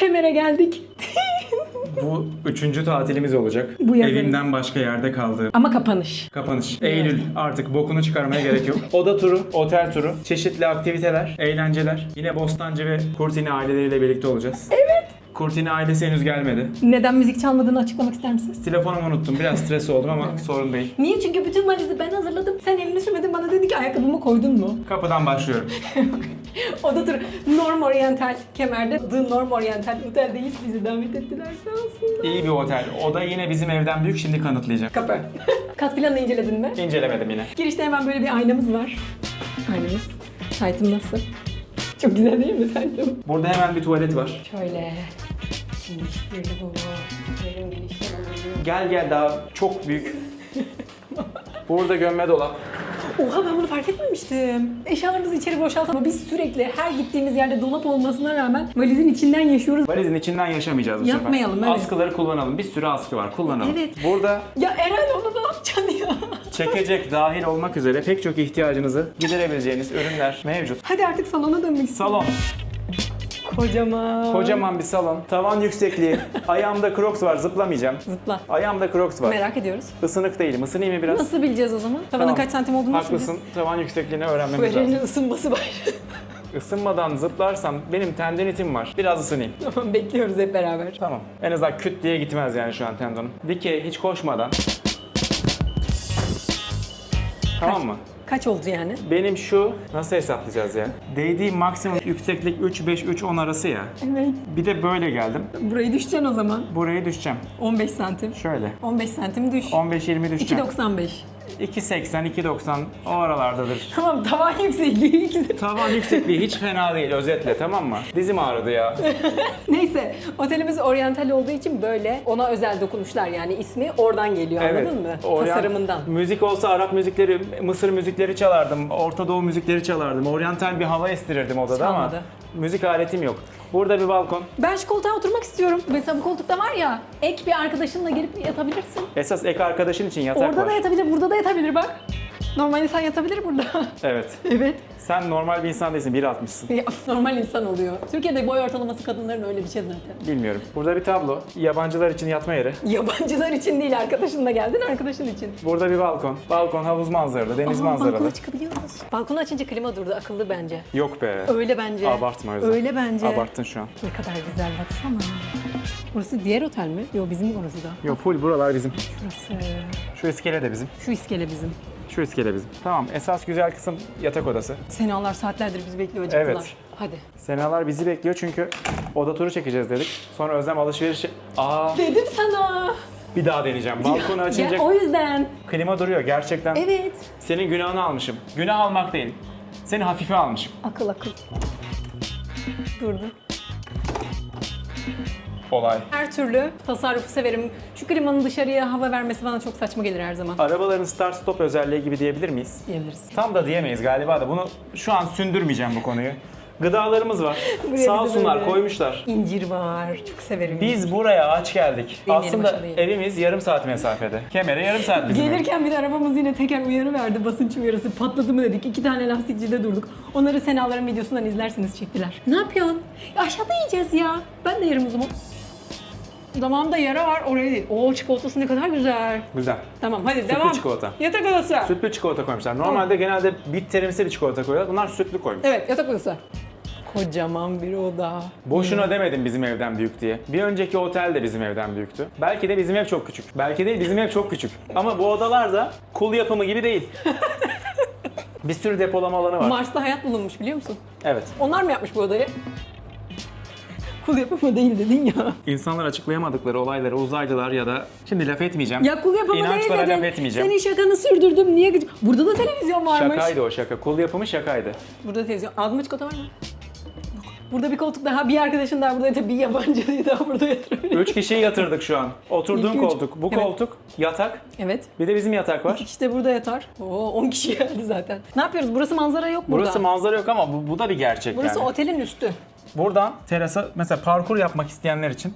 Kemer'e geldik. Bu üçüncü tatilimiz olacak. Bu yazın. Evimden başka yerde kaldığım. Ama kapanış. Kapanış. Eylül artık bokunu çıkarmaya gerek yok. Oda turu, otel turu, çeşitli aktiviteler, eğlenceler. Yine Bostancı ve Kurtini aileleriyle birlikte olacağız. Evet. Kurtini ailesi henüz gelmedi. Neden müzik çalmadığını açıklamak ister misiniz? Telefonumu unuttum. Biraz stres oldum ama sorun değil. Niye? Çünkü bütün valizi ben hazırladım. Sen elini sürmedin bana dedi ki ayakkabımı koydun mu? Kapıdan başlıyorum. O da tur Norm Oriental Kemer'de The Norm Oriental Otel'deyiz. Bizi davet ettiler sağ olsunlar. İyi bir otel. Oda yine bizim evden büyük. Şimdi kanıtlayacağım. Kapı. Kat planını inceledin mi? İncelemedim yine. Girişte hemen böyle bir aynamız var. Aynamız. Taytım nasıl? Çok güzel değil mi taytım? Burada hemen bir tuvalet var. Şöyle. Şimdi bu. Girişte oluyor. Gel gel daha çok büyük. Burada gömme dolap. Oha ben bunu fark etmemiştim. Eşyalarımızı içeri boşaltalım. Ama biz sürekli her gittiğimiz yerde dolap olmasına rağmen valizin içinden yaşıyoruz. Valizin içinden yaşamayacağız bu Yapmayalım, sefer. evet. Askıları kullanalım. Bir sürü askı var. Kullanalım. Evet. Burada Ya Eren onu ne yapacaksın ya? çekecek dahil olmak üzere pek çok ihtiyacınızı giderebileceğiniz ürünler mevcut. Hadi artık salona dönmek istiyorum. Salon. Kocaman. Kocaman bir salon. Tavan yüksekliği. Ayağımda crocs var. Zıplamayacağım. Zıpla. Ayağımda crocs var. Merak ediyoruz. Isınık değilim. Isınayım mı biraz? Nasıl bileceğiz o zaman? Tavanın Tamam. kaç santim olduğunu nasıl Haklısın. Tavan yüksekliğini bileceğiz? Öğrenmemiz lazım. Eren'in ısınması var. Isınmadan zıplarsam benim tendinitim var. Biraz ısınayım. tamam bekliyoruz hep beraber. Tamam. En azından küt diye gitmez yani şu an tendonum. Dikey hiç koşmadan. Tamam mı? Kaç oldu yani? Benim şu nasıl hesaplayacağız ya? Değdiği maksimum yükseklik 3 5 3 10 arası ya. Evet. Bir de böyle geldim. Burayı düşeceksin o zaman. Buraya düşeceğim. 15 santim. Şöyle. 15 santim düş. 15 20 düşeceğim. 2.95. 2.80 2.90 o aralardadır. Tamam tavan yüksekliği ikisi. Tavan yüksekliği hiç fena değil özetle tamam mı? Dizim ağrıdı ya. Neyse otelimiz oryantal olduğu için böyle ona özel dokunuşlar yani ismi oradan geliyor anladın mı? Oryan- Tasarımından. Müzik olsa Arap müzikleri, Mısır müzikleri çalardım, Orta Doğu müzikleri çalardım. Oryantal bir hava estirirdim odada Çalmadı. ama müzik aletim yok. Burada bir balkon. Ben şu koltuğa oturmak istiyorum. Mesela bu koltukta var ya ek bir arkadaşınla gelip yatabilirsin. Esas ek arkadaşın için yatak Orada var. da yatabilir, burada da yatabilir bak. Normal insan yatabilir burada. Evet. evet. Sen normal bir insan değilsin, 1.60'sın. Ya, Normal insan oluyor. Türkiye'de boy ortalaması kadınların öyle bir şey zaten. Bilmiyorum. Burada bir tablo. Yabancılar için yatma yeri. Yabancılar için değil, arkadaşınla geldin, arkadaşın için. Burada bir balkon. Balkon havuz manzaralı, deniz Aa, manzaralı. Balkona çıkabiliyoruz. Balkonu açınca klima durdu, akıllı bence. Yok be. Öyle bence. Abartma yüzden. Öyle bence. Abarttın şu an. Ne kadar güzel baksana. Burası diğer otel mi? Yok bizim orası da. Yok full buralar bizim. Burası. Şu iskele de bizim. Şu iskele bizim. Şu iskele bizim. Tamam esas güzel kısım yatak odası. Senalar saatlerdir bizi bekliyor acıktılar. Evet. Hadi. Senalar bizi bekliyor çünkü oda turu çekeceğiz dedik. Sonra Özlem alışverişi... Aa Dedim sana. bir daha deneyeceğim. Balkonu açınca Ya, o yüzden. klima duruyor gerçekten. Evet. Senin günahını almışım. Günah almak değil. Seni hafife almışım. Akıl akıl. Durdu. Olay. Her türlü tasarrufu severim. Şu klimanın dışarıya hava vermesi bana çok saçma gelir her zaman. Arabaların start stop özelliği gibi diyebilir miyiz? Diyebiliriz. Tam da diyemeyiz galiba da bunu şu an sündürmeyeceğim bu konuyu. Gıdalarımız var. Buraya Sağ bizi olsunlar böyle- koymuşlar. İncir var. Çok severim. Biz buraya aç geldik. Benim yerim Aslında aşağı değil. evimiz yarım saat mesafede. Kemere yarım saat bizim. ev. Gelirken bir de arabamız yine teker uyarı verdi. Basınç uyarısı patladı mı dedik. İki tane lastikçide durduk. Onları Senaların videosundan izlersiniz çektiler. Ne yapıyorsun? Ya aşağıda yiyeceğiz ya. Ben de yerim o zaman. Damağımda yara var oraya değil. Oo çikolatası ne kadar güzel. Güzel. Tamam hadi Sütlü devam. çikolata. Yatak odası. Sütlü çikolata koymuşlar. Normalde genelde bitterimsi bir çikolata koyuyorlar. Bunlar sütlü koymuş. Evet yatak odası. Kocaman bir oda. Boşuna demedim bizim evden büyük diye. Bir önceki otel de bizim evden büyüktü. Belki de bizim ev çok küçük. Belki değil bizim ev çok küçük. Ama bu odalar da kul yapımı gibi değil. bir sürü depolama alanı var. Mars'ta hayat bulunmuş biliyor musun? Evet. Onlar mı yapmış bu odayı? Kul yapımı değil dedin ya. İnsanlar açıklayamadıkları olayları uzaylılar ya da şimdi laf etmeyeceğim. Ya kul yapımı değil dedin. laf etmeyeceğim. Senin şakanı sürdürdüm. Niye gıcık? Burada da televizyon varmış. Şakaydı o şaka. Kul yapımı şakaydı. Burada televizyon. Ağzıma çikolata var mı? Burada bir koltuk daha, bir arkadaşın daha burada bir yabancıyı daha burada yatırabilir. Üç kişiyi yatırdık şu an. Oturduğun İki, üç. koltuk, bu Evet. koltuk, yatak. Evet. Bir de bizim yatak var. İki kişi de burada yatar. Oo 10 kişi geldi zaten. Ne yapıyoruz? Burası manzara yok burada. Burası manzara yok ama bu, bu da bir gerçek Burası yani. otelin üstü. Buradan terasa mesela parkur yapmak isteyenler için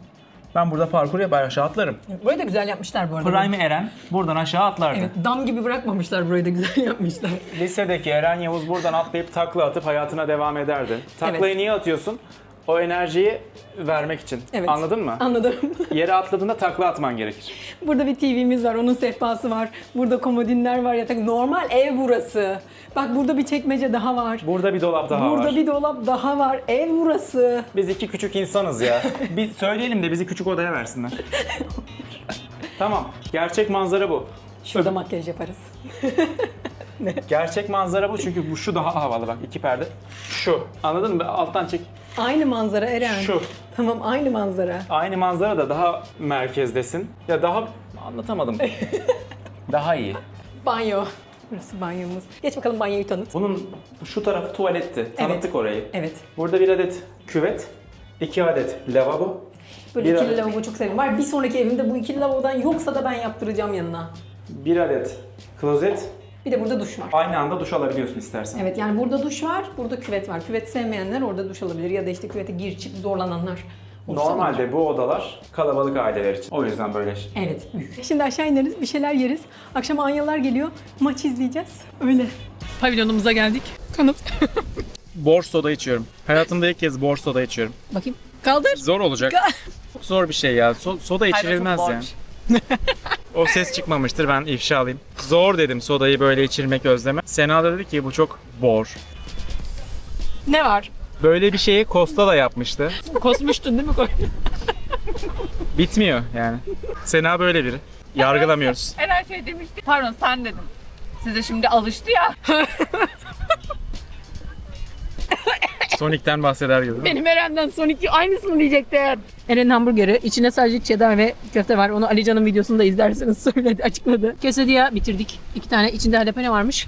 ben burada parkur yapar aşağı atlarım. Burayı da güzel yapmışlar bu arada. Prime Eren buradan aşağı atlardı. Evet, dam gibi bırakmamışlar burayı da güzel yapmışlar. Lisedeki Eren Yavuz buradan atlayıp takla atıp hayatına devam ederdi. Taklayı Evet. niye atıyorsun? O enerjiyi vermek için. Evet. Anladın mı? Anladım. Yere atladığında takla atman gerekir. Burada bir TV'miz var, onun sehpası var. Burada komodinler var, yatak. Normal ev burası. Bak burada bir çekmece daha var. Burada bir dolap daha burada var. bir dolap daha var. Ev burası. Biz iki küçük insanız ya. bir söyleyelim de bizi küçük odaya versinler. tamam. Gerçek manzara bu. Şurada makyaj yaparız. Gerçek manzara bu çünkü bu şu daha havalı bak iki perde. Şu. Anladın mı? Alttan çek. Aynı manzara Eren. Şu. Tamam aynı manzara. Aynı manzara da daha merkezdesin. Ya daha anlatamadım. daha iyi. Banyo. Burası banyomuz. Geç bakalım banyoyu tanıt. Bunun şu tarafı tuvaletti. Tanıttık orayı. Evet. Burada bir adet küvet, iki adet lavabo, Böyle Bir ikili adet. lavabo çok seviyorum. Var bir sonraki evimde bu ikili lavabodan yoksa da ben yaptıracağım yanına. bir adet klozet. Bir de burada duş var. Aynı anda duş alabiliyorsun istersen. Evet yani burada duş var, burada küvet var. Küvet sevmeyenler orada duş alabilir ya da işte küvete gir çık zorlananlar. Normalde bu odalar kalabalık aileler için. O yüzden böyle şey. Evet. Şimdi aşağı ineriz, bir şeyler yeriz. Akşam Anyalar geliyor, maç izleyeceğiz. Öyle. Pavilyonumuza geldik. Kanıt. Bor soda içiyorum. Hayatımda ilk kez bor soda içiyorum. Bakayım. Kaldır. Zor olacak. Zor bir şey ya. So- soda içirilmez yani. o ses çıkmamıştır ben ifşa alayım. Zor dedim sodayı böyle içirmek özleme. Sena da dedi ki bu çok bor. Ne var? Böyle bir şeyi Costa da yapmıştı. Kosmuştun değil mi? Bitmiyor yani. Sena böyle biri. Yargılamıyoruz. Eren şey demişti. Pardon sen dedin. Size şimdi alıştı ya. Sonic'ten bahseder gibi. Benim Eren'den son iki aynısını diyecektim. Eren hamburgeri. içine sadece cheddar ve köfte var. Onu Alican'ın videosunu da izlersiniz söyledi, açıkladı. Quesadilla bitirdik. İki tane. içinde jalapeno varmış.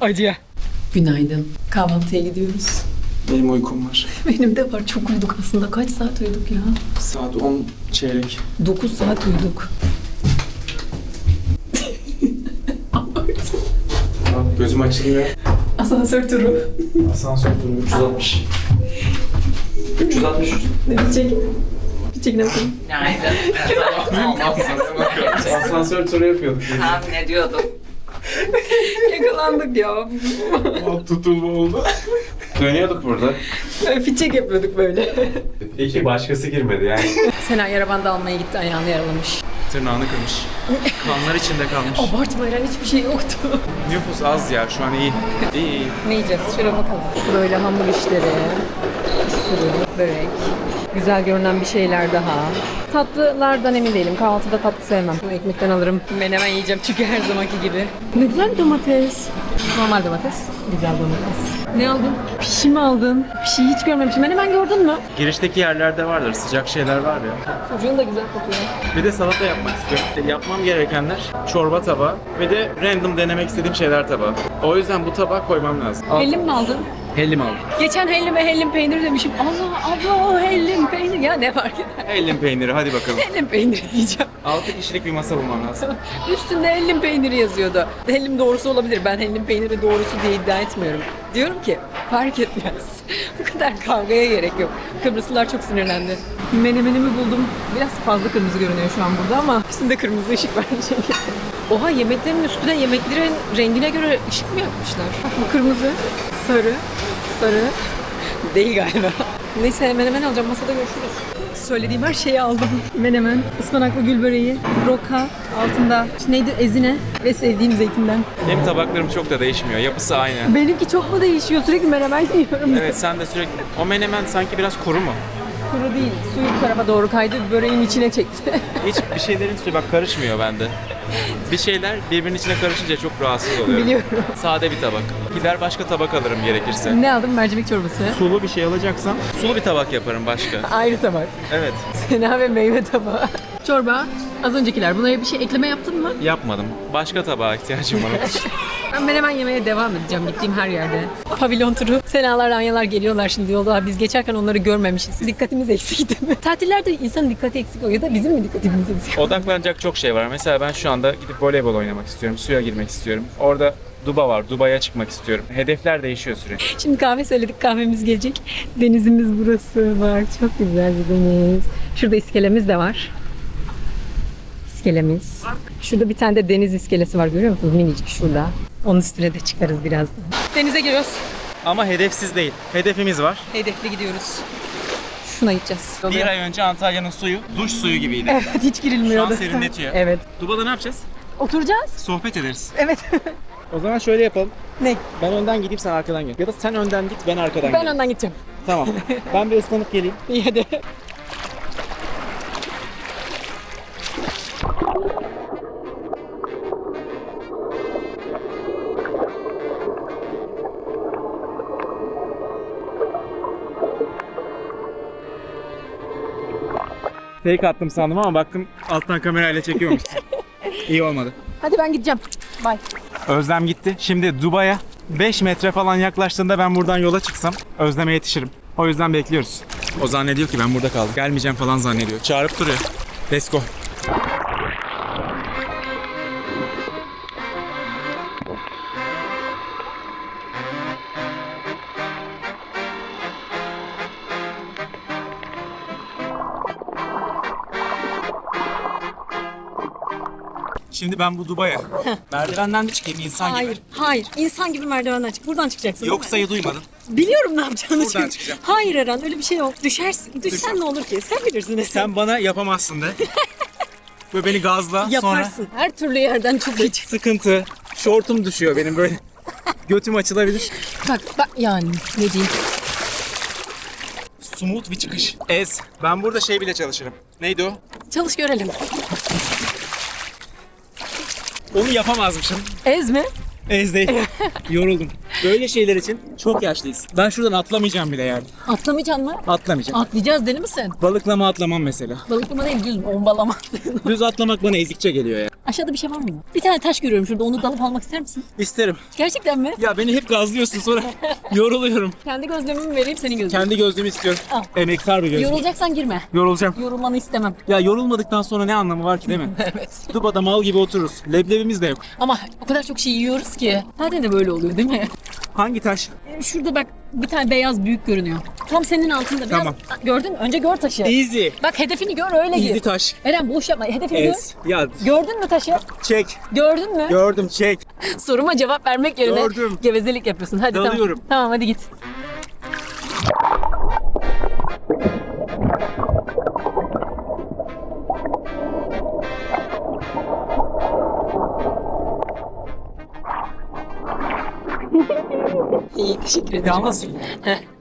Acıya. Günaydın. Kahvaltıya gidiyoruz. Benim uykum var. Benim de var. Çok uyuduk aslında. Kaç saat uyuduk ya? Saat 10 çeyrek. 9 saat uyuduk. Gözüm açılıyor. Asansör turu. Asansör turu 360. 360. Bir çek. Bir çek ne yapalım? Günaydın. Asansör turu yapıyorduk. Tahmin ediyordum. Yakalandık ya. Tutulma oldu. Dönüyorduk burada. Fiçek yapıyorduk böyle. İyi ki başkası girmedi yani. Sena arabanda almaya gitti ayağını yaralamış. Tırnağını kırmış. Kanlar içinde kalmış. Abartma Eren hiçbir şey yoktu. Nüfus az ya şu an iyi. İyi iyi. ne yiyeceğiz? Şöyle bakalım. Böyle hamur işleri, bir sürü börek, güzel görünen bir şeyler daha. Tatlılardan emin değilim. Kahvaltıda tatlı sevmem. Ekmekten alırım. Menemen yiyeceğim çünkü her zamanki gibi. Ne güzel bir domates. Normal domates. Güzel domates. Ne aldın? Pişi mi aldın? Pişi hiç görmemişim. Menemen gördün mü? Girişteki yerlerde vardır. Sıcak şeyler var ya. Çocuğun da güzel kokuyor. Bir de salata yapmak istiyorum. Yapmam gerekenler çorba tabağı ve de random denemek istediğim şeyler tabağı. O yüzden bu tabağı koymam lazım. Al. Hellim mi aldın? Hellim aldım. Geçen hellime hellim peyniri demişim. Allah abla o hellim peyniri. Ya ne fark eder? Hellim peyniri hadi bakalım. Hellim peyniri diyeceğim. 6 kişilik bir masa bulmam lazım. Üstünde hellim peyniri yazıyordu. Hellim doğrusu olabilir. Ben hellim peyniri doğrusu diye iddia etmiyorum. Diyorum ki fark etmez. Bu kadar kavgaya gerek yok. Kıbrıslılar çok sinirlendi. Menemenimi buldum. Biraz fazla kırmızı görünüyor şu an burada ama üstünde kırmızı ışık var çünkü. Oha yemeklerin üstüne yemeklerin rengine göre ışık mı yapmışlar? Bak bu kırmızı, sarı, sarı. Değil galiba. Neyse menemen alacağım masada görüşürüz. Söylediğim her şeyi aldım. Menemen, ıspanaklı gül böreği, roka, altında neydi ezine ve sevdiğim zeytinden. Benim tabaklarım çok da değişmiyor. Yapısı aynı. Benimki çok mu değişiyor? Sürekli menemen yiyorum. Evet sen de sürekli... O menemen sanki biraz kuru mu? Kuru değil, suyu tarafa doğru kaydı, böreğin içine çekti. Hiç bir şeylerin suyu bak karışmıyor bende. Bir şeyler birbirinin içine karışınca çok rahatsız oluyorum. Biliyorum. Sade bir tabak. Gider başka tabak alırım gerekirse. ne aldım? Mercimek çorbası. Sulu bir şey alacaksam sulu bir tabak yaparım başka. Ayrı tabak. Evet. Sena ve meyve tabağı. Çorba. Az öncekiler. Bunlara bir şey ekleme yaptın mı? Yapmadım. Başka tabağa ihtiyacım var. Ben menemen yemeye devam edeceğim gittiğim her yerde. Pavilyon turu. Senalar, Anyalar geliyorlar şimdi yolda. Biz geçerken onları görmemişiz. Dikkatimiz eksik değil mi? Tatillerde insanın dikkati eksik oluyor da bizim mi dikkatimiz eksik? Odaklanacak çok şey var. Mesela ben şu anda gidip voleybol oynamak istiyorum. Suya girmek istiyorum. Orada Duba var. Dubai'ye çıkmak istiyorum. Hedefler değişiyor sürekli. Şimdi kahve söyledik. Kahvemiz gelecek. Denizimiz burası var. Çok güzel bir deniz. Şurada iskelemiz de var. İskelemiz. Şurada bir tane de deniz iskelesi var görüyor musunuz? Minicik şurada. Onun üstüne de çıkarız birazdan. Denize giriyoruz. Ama hedefsiz değil. Hedefimiz var. Hedefli gidiyoruz. Şuna gideceğiz. Bir ay önce Antalya'nın suyu duş suyu gibiydi. Evet hiç girilmiyordu. Şu an serinletiyor. evet. Duba'da ne yapacağız? Oturacağız. Sohbet ederiz. Evet. O zaman şöyle yapalım. ne? Ben önden gideyim sen arkadan gel. Ya da sen önden git ben arkadan Ben geleyim. önden gideceğim. Tamam. Ben bir ıslanıp geleyim. İyi hadi. Fake attım sandım ama baktım alttan kamerayla çekiyormuş. İyi olmadı. Hadi ben gideceğim. Bye. Özlem gitti. Şimdi Dubai'ye 5 metre falan yaklaştığında ben buradan yola çıksam Özlem'e yetişirim. O yüzden bekliyoruz. O zannediyor ki ben burada kaldım. Gelmeyeceğim falan zannediyor. Çağırıp duruyor. Let's go. Şimdi ben bu Dubai'ye merdivenden mi çıkayım insan Hayır, gibi? hayır. İnsan gibi merdivenden çık. Buradan çıkacaksın. değil mi? Yoksa'yı duymadın. Biliyorum ne yapacağını Buradan çünkü. çıkacağım. Hayır Eren öyle bir şey yok. Düşersin. Düşsen ne olur ki? Sen bilirsin. de Sen bana yapamazsın de. Böyle beni gazla sonra Yaparsın. Her türlü yerden çok geç. sıkıntı. Şortum düşüyor benim böyle. Götüm açılabilir. Bak bak yani ne diyeyim. Smooth bir çıkış. Ez. Ben burada şey bile çalışırım. Neydi o? Çalış görelim. Onu yapamazmışım. Ez mi? Ez değil. Yoruldum. Böyle şeyler için çok yaşlıyız. Ben şuradan atlamayacağım bile yani. Atlamayacaksın mı? Atlamayacağım. Atlayacağız deli misin? Balıklama atlamam mesela. Balıklama değil düz bombalama. Düz atlamak bana ezikçe geliyor ya. Aşağıda bir şey var mı? Bir tane taş görüyorum şurada onu dalıp almak ister misin? İsterim. Gerçekten mi? Ya beni hep gazlıyorsun sonra yoruluyorum. Kendi gözlemimi vereyim senin gözlemin. Kendi gözlüğümü istiyorum. Al. Emektar bir gözlük. Yorulacaksan girme. Yorulacağım. Yorulmanı istemem. Ya yorulmadıktan sonra ne anlamı var ki değil mi? Evet. Duba'da mal gibi otururuz. Leblebimiz de yok. Ama o kadar çok şey yiyoruz ki. Zaten de böyle oluyor değil mi? Hangi taş? Şurada bak bir tane beyaz büyük görünüyor. Tam senin altında. Biraz... Tamam. Gördün mü? Önce gör taşı. Easy. Bak hedefini gör öyle Easy gir. taş. Eren boş yapma. Hedefini Ez. Ya gör. Gördün mü taşı? çek. Gördün mü? Gördüm çek. Soruma cevap vermek yerine Gördüm. gevezelik yapıyorsun. Hadi Dalıyorum. tamam. Tamam hadi git. Teşekkür ederim. Yalnız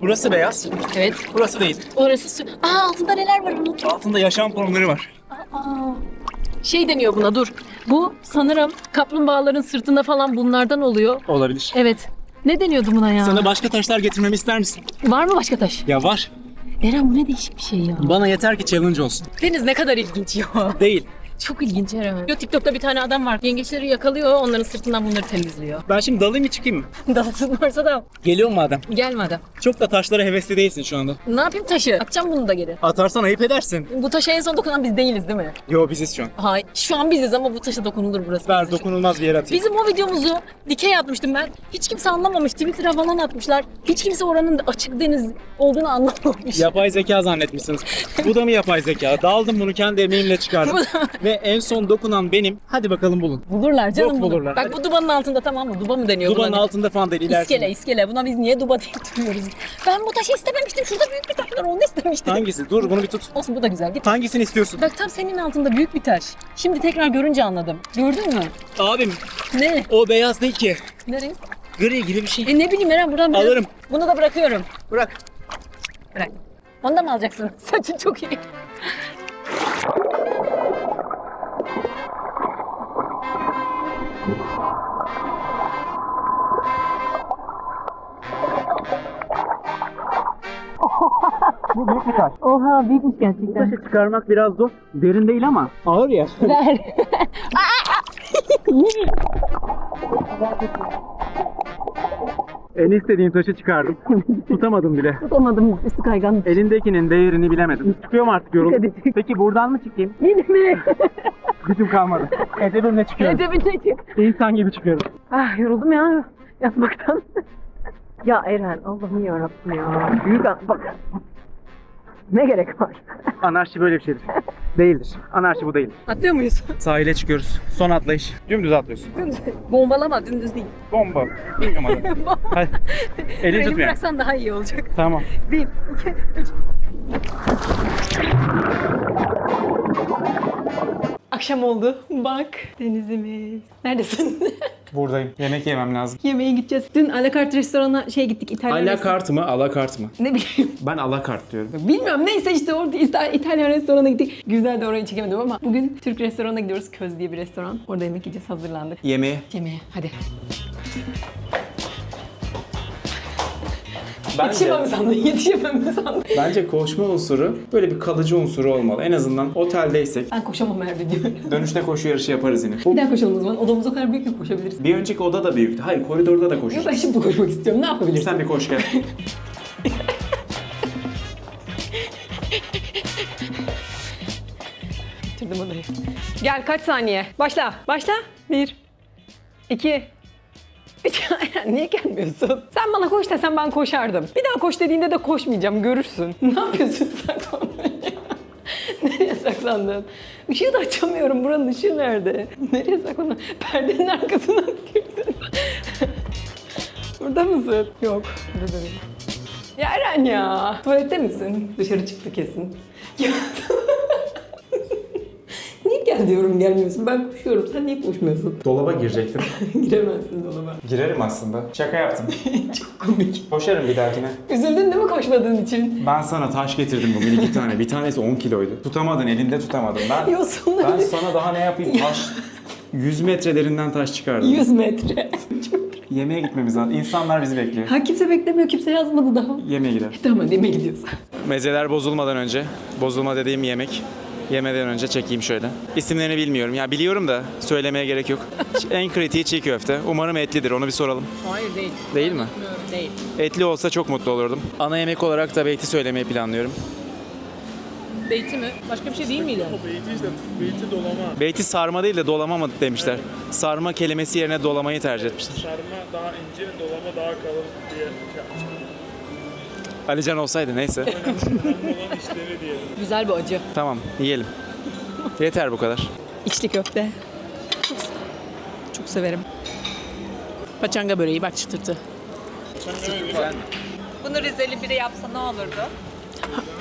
burası beyaz. Evet. Burası değil. Orası su. Aa altında neler var unuttum. Altında yaşam formları var. Aa, şey deniyor buna dur. Bu sanırım kaplumbağaların sırtında falan bunlardan oluyor. Olabilir. Evet. Ne deniyordu buna ya? Sana başka taşlar getirmemi ister misin? Var mı başka taş? Ya var. Eren bu ne değişik bir şey ya. Bana yeter ki challenge olsun. Deniz ne kadar ilginç ya. Değil. Çok ilginç Eren. Yo, TikTok'ta bir tane adam var. Yengeçleri yakalıyor, onların sırtından bunları temizliyor. Ben şimdi dalayım mı çıkayım mı? Dalasın varsa da Geliyor mu adam? gelme adam. Çok da taşlara hevesli değilsin şu anda. Ne yapayım taşı? Atacağım bunu da geri. Atarsan ayıp edersin. Bu taşa en son dokunan biz değiliz değil mi? Yo biziz şu an. Hayır. Şu an biziz ama bu taşa dokunulur burası. Ver dokunulmaz bir yere atayım. Bizim o videomuzu dikey atmıştım ben. Hiç kimse anlamamış. Twitter'a falan atmışlar. Hiç kimse oranın açık deniz olduğunu anlamamış. Yapay zeka zannetmişsiniz. Bu da mı yapay zeka? Daldım bunu kendi emeğimle çıkardım. Bu da- Ve en son dokunan benim. Hadi bakalım bulun. Bulurlar canım Yok, bunu. bulurlar. Bak bu dubanın altında tamam mı? Duba mı deniyor Dubanın buna? altında falan değil. İskele iskele. Buna biz niye duba deyip duruyoruz? Ben bu taşı istememiştim. Şurada büyük bir taş var. Onu istemiştim. Hangisi? Dur bunu bir tut. Olsun bu da güzel. Git. Hangisini istiyorsun? Bak tam senin altında büyük bir taş. Şimdi tekrar görünce anladım. Gördün mü? Abim Ne? o beyaz değil ki. Nereye? Gri gibi bir şey. E ne bileyim Eren buradan Alırım. Bunu da bırakıyorum. Bırak. Bırak. Onu da mı alacaksın? Saçın çok iyi. Taş. Oha büyükmüş gerçekten. Taşı çıkarmak biraz zor. Derin değil ama. Ağır ya. Ver. En istediğim taşı çıkardım. Tutamadım bile. Tutamadım. Üstü kaygan. Elindekinin değerini bilemedim. Çıkıyorum artık yoruldum. Hadi çık. Peki buradan mı çıkayım? Yine Gücüm kalmadı. Edebimle çıkıyorum. Edebine çık. İnsan gibi çıkıyorum. Ah yoruldum ya yatmaktan. ya Eren Allah'ım yarabbim ya. Büyük an- bak. Ne gerek var? Anarşi böyle bir şeydir. Değildir. Anarşi bu değildir. Atlıyor muyuz? Sahile çıkıyoruz. Son atlayış. Dümdüz atlıyorsun. Bombalama dümdüz değil. Bomba. Bilmiyorum hadi. Hadi. Elini tutmuyor. bıraksan daha iyi olacak. Tamam. Bir, iki, üç. Akşam oldu. Bak denizimiz. Neredesin? Buradayım. Yemek yemem lazım. Yemeğe gideceğiz. Dün alakart restorana şey gittik İtalyan restoranı. Alakart mı, alakart mı? Ne bileyim. Ben alakart diyorum. Bilmiyorum neyse işte orada İsta- İtalyan restorana gittik. Güzel de orayı çekemedim ama bugün Türk restoranına gidiyoruz. Köz diye bir restoran. Orada yemek yiyeceğiz. Hazırlandık. Yemeğe. Yemeğe hadi. Bence, Yetişemem mi sandın? Yetişemem mi sandın? bence koşma unsuru böyle bir kalıcı unsuru olmalı. En azından oteldeysek Ben koşamam Merve diyor. dönüşte koşu yarışı yaparız yine. Bir daha koşalım o zaman. Odamız o kadar büyük ki koşabiliriz. Bir önceki oda da büyüktü. Hayır koridorda da Yok koşuruz. ben şimdi koşmak istiyorum. Ne yapabiliriz? Sen bir koş gel. Bitirdim odayı. Gel kaç saniye? Başla. Başla. Bir. iki, Üç. Niye gelmiyorsun? Sen bana koş desen ben koşardım. Bir daha koş dediğinde de koşmayacağım. Görürsün. Ne yapıyorsun saklandın ya? Nereye saklandın? Işığı da açamıyorum. Buranın ışığı nerede? Nereye saklandın? Perdenin arkasına girdin. Burada mısın? Yok. Burada değil. Ya Eren ya. Tuvalette misin? Dışarı çıktı kesin. Ya. Niye gel diyorum gelmiyorsun? Ben koşuyorum. Sen niye koşmuyorsun? Dolaba girecektim. Giremezsin dolaba. Girerim aslında. Şaka yaptım. Çok komik. Koşarım bir dahakine. Üzüldün değil mi koşmadığın için? Ben sana taş getirdim bugün iki tane. Bir tanesi 10 kiloydu. Tutamadın elinde tutamadın. Ben, Yosun ben sana daha ne yapayım taş. 100 metrelerinden taş çıkardım. 100 metre. Yemeğe gitmemiz lazım. İnsanlar bizi bekliyor. ha kimse beklemiyor. Kimse yazmadı daha. Yemeğe gider. Tamam yemeğe gidiyoruz. Mezeler bozulmadan önce, bozulma dediğim yemek, yemeden önce çekeyim şöyle. İsimlerini bilmiyorum. Ya biliyorum da söylemeye gerek yok. en kritiği çiğ köfte. Umarım etlidir. Onu bir soralım. Hayır değil. Değil mi? Değil. Etli olsa çok mutlu olurdum. Ana yemek olarak da beyti söylemeyi planlıyorum. Beyti mi? Başka bir şey değil miydi? Beyti işte, beyti dolama. Beyti sarma değil de dolama mı demişler. Sarma kelimesi yerine dolamayı tercih etmişler. Sarma daha ince, dolama daha kalın diye şey yapmıştım. Alican olsaydı neyse. Güzel bir acı. tamam yiyelim. Yeter bu kadar. İçli köfte. Çok severim. Paçanga böreği bak çıtırtı. Bunu Rizeli biri yapsa ne olurdu?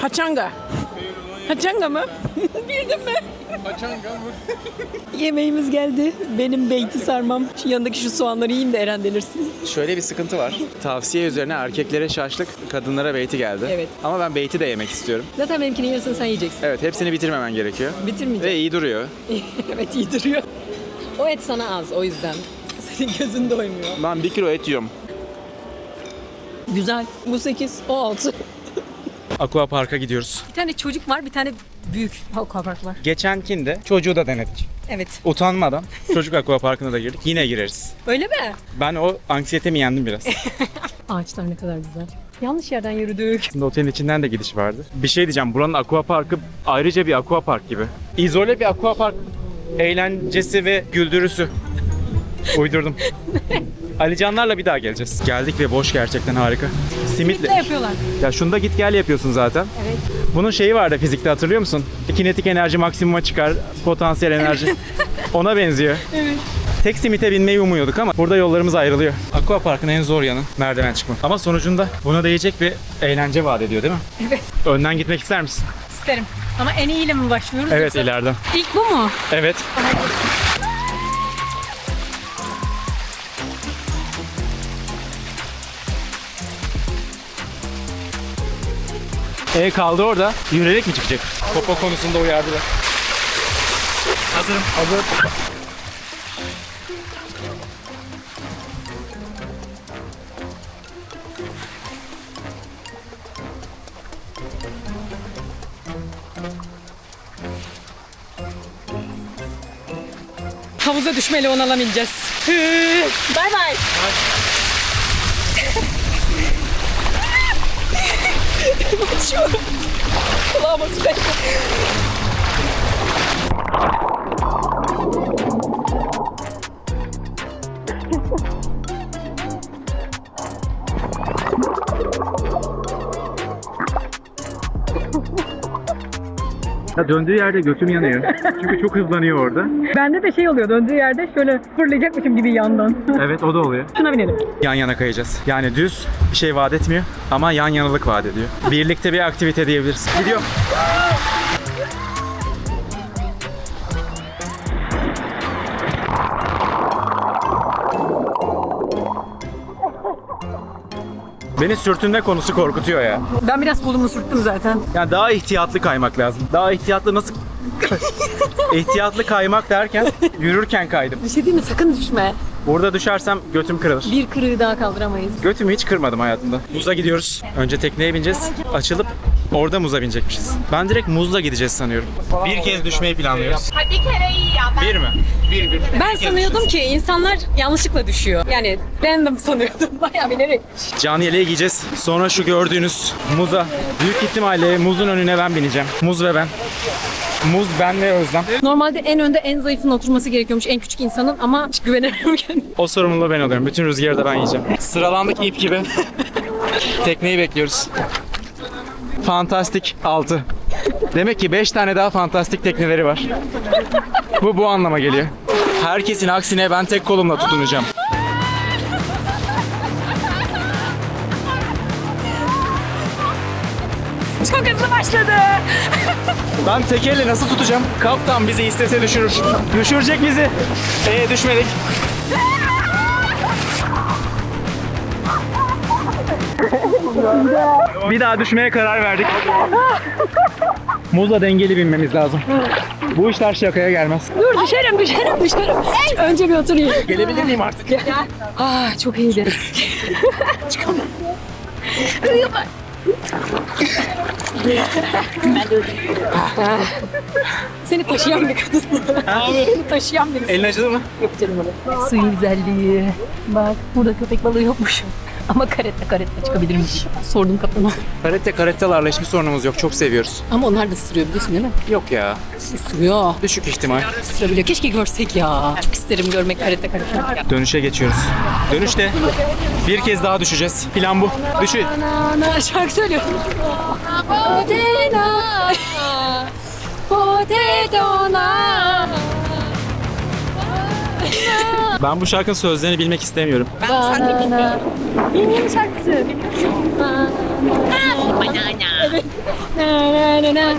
Paçanga. Paçanga mı? Bildin mi? Paçanga mı? Yemeğimiz geldi. Benim beyti sarmam. Şu yanındaki şu soğanları yiyin de Eren delirsin. Şöyle bir sıkıntı var. Tavsiye üzerine erkeklere şaşlık, kadınlara beyti geldi. Evet. Ama ben beyti de yemek istiyorum. Zaten benimkinin yarısını sen yiyeceksin. Evet hepsini bitirmemen gerekiyor. Bitirmeyeceğim. Ve iyi duruyor. evet iyi duruyor. O et sana az o yüzden. Senin gözün doymuyor. Ben bir kilo et yiyorum. Güzel. Bu 8, o 6. Aqua Park'a gidiyoruz. Bir tane çocuk var, bir tane büyük aquapark var. Geçenkinde çocuğu da denedik. Evet. Utanmadan çocuk aqua parkına da girdik. Yine gireriz. Öyle mi? Ben o anksiyetemi yendim biraz. Ağaçlar ne kadar güzel. Yanlış yerden yürüdük. Aslında otelin içinden de gidiş vardı. Bir şey diyeceğim. Buranın aqua parkı ayrıca bir aqua park gibi. İzole bir aqua park. Eğlencesi ve güldürüsü. Uydurdum. Alicanlarla bir daha geleceğiz. Geldik ve boş gerçekten harika. Simitle. Ne yapıyorlar? Ya şunda git gel yapıyorsun zaten. Evet. Bunun şeyi vardı fizikte hatırlıyor musun? Kinetik enerji maksimuma çıkar, potansiyel enerji. Ona benziyor. Evet. Tek simite binmeyi umuyorduk ama burada yollarımız ayrılıyor. Aqua Park'ın en zor yanı merdiven çıkmak. Ama sonucunda buna değecek bir eğlence vaat ediyor değil mi? Evet. Önden gitmek ister misin? İsterim. Ama en iyiyle mi başlıyoruz? Evet yoksa- ileriden. İlk bu mu? Evet. E kaldı orada. Yürüyerek mi çıkacak? Popo konusunda uyardılar. Hazırım. Hazır. Havuza düşmeli onu alamayacağız. Bay bay. Лама скаче. Döndüğü yerde götüm yanıyor. Çünkü çok hızlanıyor orada. Bende de şey oluyor döndüğü yerde şöyle fırlayacakmışım gibi yandan. Evet o da oluyor. Şuna binelim. Yan yana kayacağız. Yani düz bir şey vaat etmiyor ama yan yanalık vaat ediyor. Birlikte bir aktivite diyebiliriz. Gidiyor. Beni sürtünme konusu korkutuyor ya. Ben biraz kolumu sürttüm zaten. Yani daha ihtiyatlı kaymak lazım. Daha ihtiyatlı nasıl... ihtiyatlı kaymak derken yürürken kaydım. Bir şey değil mi? Sakın düşme. Burada düşersem götüm kırılır. Bir kırığı daha kaldıramayız. Götümü hiç kırmadım hayatımda. Muza gidiyoruz. Önce tekneye bineceğiz. Açılıp orada muza binecekmişiz. Ben direkt muzla gideceğiz sanıyorum. Bir kez düşmeyi planlıyoruz. Hadi kere iyi ya. Ben Bir mi? Bir, bir. Ben sanıyordum ki insanlar yanlışlıkla düşüyor. Yani random sanıyordum. Bayağı bilerek. Can yeleği giyeceğiz. Sonra şu gördüğünüz muza. Büyük ihtimalle muzun önüne ben bineceğim. Muz ve ben. Muz, ben ve Özlem. Normalde en önde en zayıfın oturması gerekiyormuş en küçük insanın ama hiç güvenemiyorum kendime. O sorumluluğu ben alıyorum. Bütün rüzgarı da ben yiyeceğim. Sıralandık ip gibi. Tekneyi bekliyoruz. Fantastik 6. Demek ki 5 tane daha fantastik tekneleri var. Bu bu anlama geliyor. Herkesin aksine ben tek kolumla tutunacağım. Çok hızlı başladı. Ben tek elle nasıl tutacağım? Kaptan bizi istese düşürür. Düşürecek bizi. Ee düşmedik. Bir daha düşmeye karar verdik. Muzla dengeli binmemiz lazım. Bu işler şakaya gelmez. Dur düşerim düşerim düşerim. Önce bir oturayım. Gelebilir miyim artık? Ah çok iyiydi. Çıkamam. Seni taşıyan bir kadın. Seni taşıyan birisi. Elin acıdı mı? Suyun güzelliği. Bak burada köpek balığı yokmuş. Ama karette karette çıkabilirmiş. Sordum kapına. Karette karettelarla hiçbir sorunumuz yok. Çok seviyoruz. Ama onlar da ısırıyor biliyorsun değil mi? Yok ya. Isırıyor. Düşük ihtimal. Isırabiliyor. Keşke görsek ya. Çok isterim görmek karette karette. Dönüşe geçiyoruz. Dönüşte bir kez daha düşeceğiz. Plan bu. Düşü. Ana şarkı söylüyor. Potena. Potetona. Ben bu şarkının sözlerini bilmek istemiyorum. Banana. Benim şarkısı. banana. Na na na na.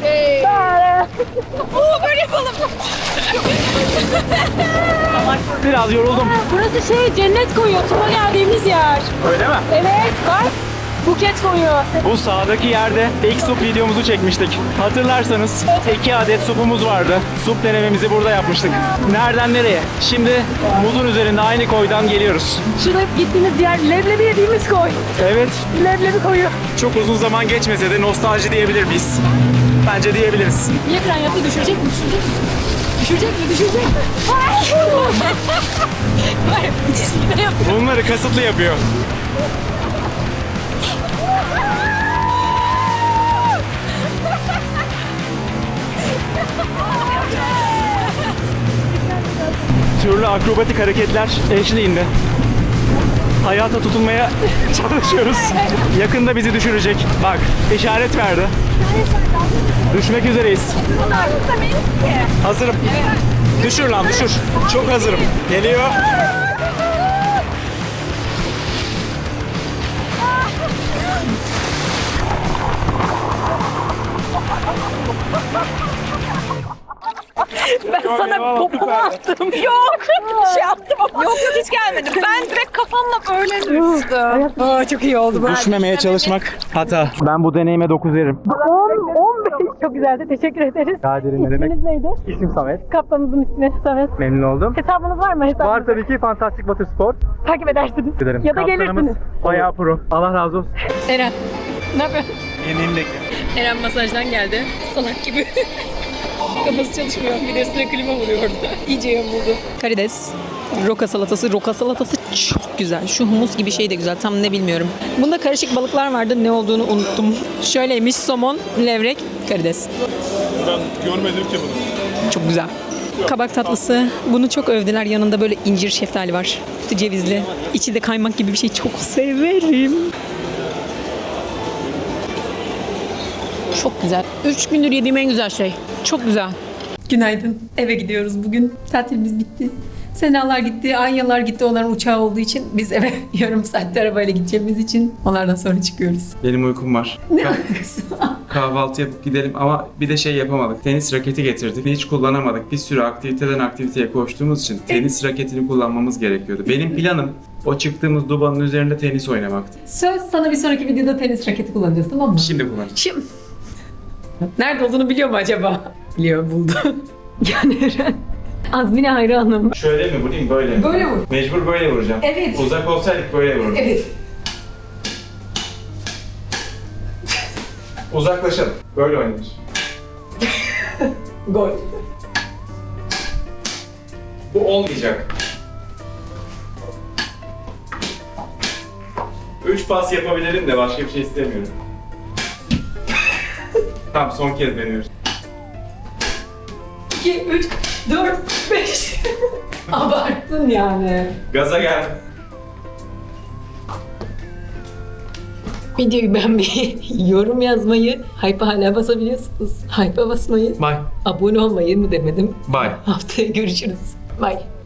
Oo böyle yapalım. Biraz yoruldum. Burası şey cennet koyu. Tuma geldiğimiz yer. Öyle mi? Evet bak. Buket koyu. Bu sağdaki yerde ilk sup videomuzu çekmiştik. Hatırlarsanız iki adet supumuz vardı. Sup denememizi burada yapmıştık. Nereden nereye? Şimdi muzun üzerinde aynı koydan geliyoruz. Şurada gittiğimiz yer leblebi yediğimiz koy. Evet, Leblebi koyu. çok uzun zaman geçmese de nostalji diyebilir miyiz? Bence diyebiliriz. Niye fren yaptı? Düşürecek mi? Düşürecek mi? Düşürecek mi? Düşürecek mi? Bunları kasıtlı yapıyor. Türlü akrobatik hareketler eşliğinde hayata tutunmaya çalışıyoruz. Yakında bizi düşürecek. Bak işaret verdi. Düşmek üzereyiz. Hazırım. Düşür lan düşür. Çok hazırım. Geliyor. Sana popomu attım. Yok. Şey attım ama. Yok yok hiç gelmedim. Ben direkt kafamla böyle düştüm. Aa, çok iyi oldu bu. Düşmemeye çalışmak hata. Ben bu deneyime 9 verim. 10, 15. Çok güzeldi. Teşekkür ederiz. Kadir'in ne demek? İsminiz neydi? İsim Samet. Kaptanımızın ismi Samet. Memnun oldum. Hesabınız var mı? Hesabınız Var tabii ki Fantastic Water Sport. Takip edersiniz. Ederim. Ya da gelirsiniz. Bayağı pro. Allah razı olsun. Eren. Ne yapıyorsun? Yemeğini bekle. Eren masajdan geldi. Salak gibi. Kafası çalışmıyor. Bir de üstüne klima vuruyor orada. İyice yamuldu. Karides. Roka salatası. Roka salatası çok güzel. Şu humus gibi şey de güzel. Tam ne bilmiyorum. Bunda karışık balıklar vardı. Ne olduğunu unuttum. Şöyleymiş. Somon, levrek, karides. Ben görmedim ki bunu. Çok güzel. Kabak tatlısı. Bunu çok övdüler. Yanında böyle incir şeftali var. Üstü cevizli. İçi de kaymak gibi bir şey. Çok severim. Çok güzel. Üç gündür yediğim en güzel şey. Çok güzel. Günaydın. Eve gidiyoruz bugün. Tatilimiz bitti. Senalar gitti, Anyalar gitti. Onların uçağı olduğu için biz eve yarım saatte arabayla gideceğimiz için onlardan sonra çıkıyoruz. Benim uykum var. Ne alakası? Kahvaltı yapıp gidelim ama bir de şey yapamadık. Tenis raketi getirdik. Hiç kullanamadık. Bir sürü aktiviteden aktiviteye koştuğumuz için tenis raketini kullanmamız gerekiyordu. Benim planım o çıktığımız dubanın üzerinde tenis oynamaktı. Söz sana bir sonraki videoda tenis raketi kullanacağız tamam mı? Şimdi kullanacağım. Şimdi. Nerede olduğunu biliyor mu acaba? Biliyor buldu. yani Eren. Azmine hayranım. Şöyle mi vurayım böyle mi? Böyle vur. Mecbur böyle vuracağım. Evet. Uzak olsaydık böyle vururdum. Evet. Uzaklaşalım. Böyle oynanır. Gol. Bu olmayacak. Üç pas yapabilirim de başka bir şey istemiyorum. Tamam son kez deniyoruz. 2, 3, 4, 5. Abarttın yani. Gaza geldim. Videoyu beğenmeyi, yorum yazmayı, hype'a hala basabiliyorsunuz. Hype'a basmayı, Bye. abone olmayı mı demedim. Bye. Haftaya görüşürüz. Bye.